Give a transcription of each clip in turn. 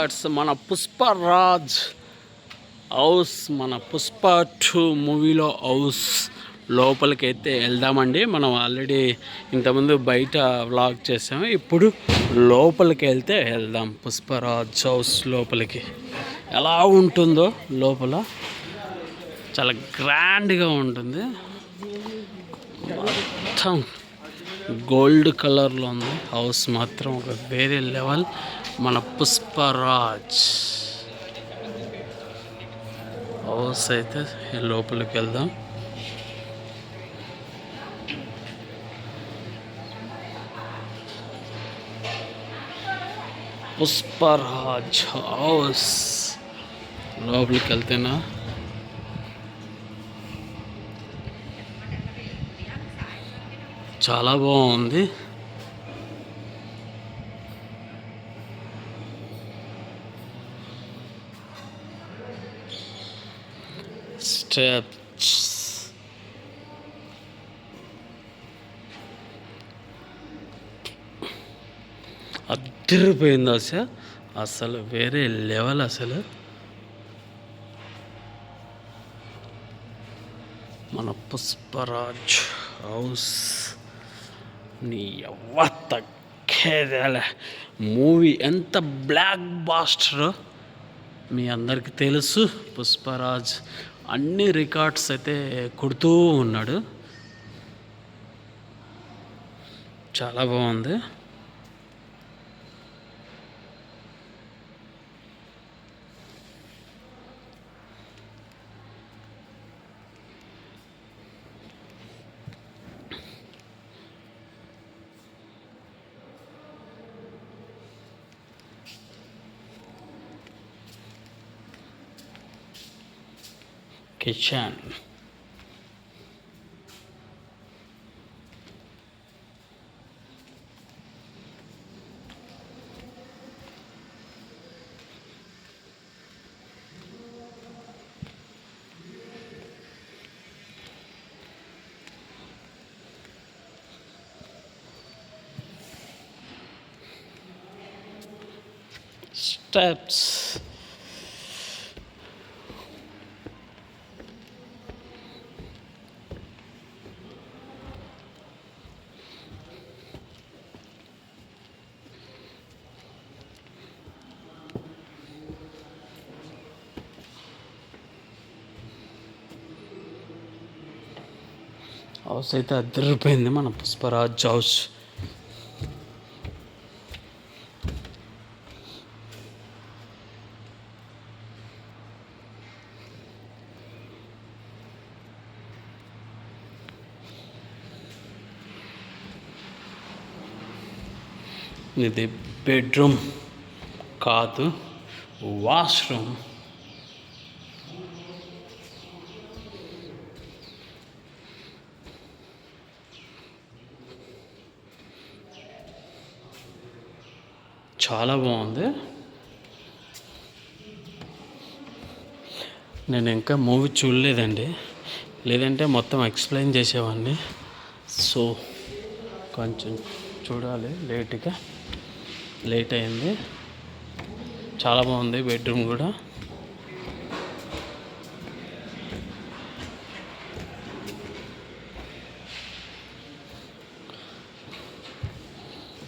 Records మన Pushparaj house మన Pushpa two మూవీలో హౌస్ లోపలికి అయితే వెళ్దామండి. మనం ఆల్రెడీ ఇంతకుముందు బయట వ్లాగ్ చేసాము. ఇప్పుడు లోపలికి వెళ్తే వెళ్దాం. పుష్పరాజ్ హౌస్ లోపలికి. ఎలా ఉంటుందో లోపల చాలా గ్రాండ్గా ఉంటుంది. మొత్తం గోల్డ్ కలర్లో ఉంది. హౌస్ మాత్రం ఒక వేరే లెవెల్ మన పుష్పరాజ్. హౌస్ అయితే లోపలికి వెళ్దాం. పుష్పరాజ్ హౌస్ లోపలికి వెళ్తేనా? చాలా బాగుంది. స్టెప్స్. అద్దరిపోయింది అసలు అసలు వేరే లెవెల్ అసలు. మన పుష్పరాజ్ హౌస్. నీ ఎవ తగ్గేదేలే మూవీ ఎంత బ్లాక్ బాస్టర్ మీ అందరికీ తెలుసు. పుష్పరాజ్ అన్ని రికార్డ్స్ అయితే కొడుతూ ఉన్నాడు. చాలా బాగుంది. కిచెన్ steps హౌస్ అయితే అద్దరిపోయింది మన పుష్పరాజ్ హౌస్. ఇది బెడ్రూమ్ కాదు వాష్రూమ్. చాలా బాగుంది. నేను ఇంకా మూవీ చూడలేదండి. లేదంటే మొత్తం ఎక్స్ప్లెయిన్ చేసేవాడిని. సో కొంచెం చూడాలి లేట్గా. లేట్ అయింది. చాలా బాగుంది బెడ్రూమ్ కూడా.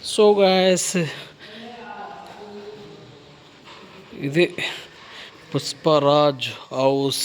సో గాయస్ ఇది పుష్పరాజ్ హౌస్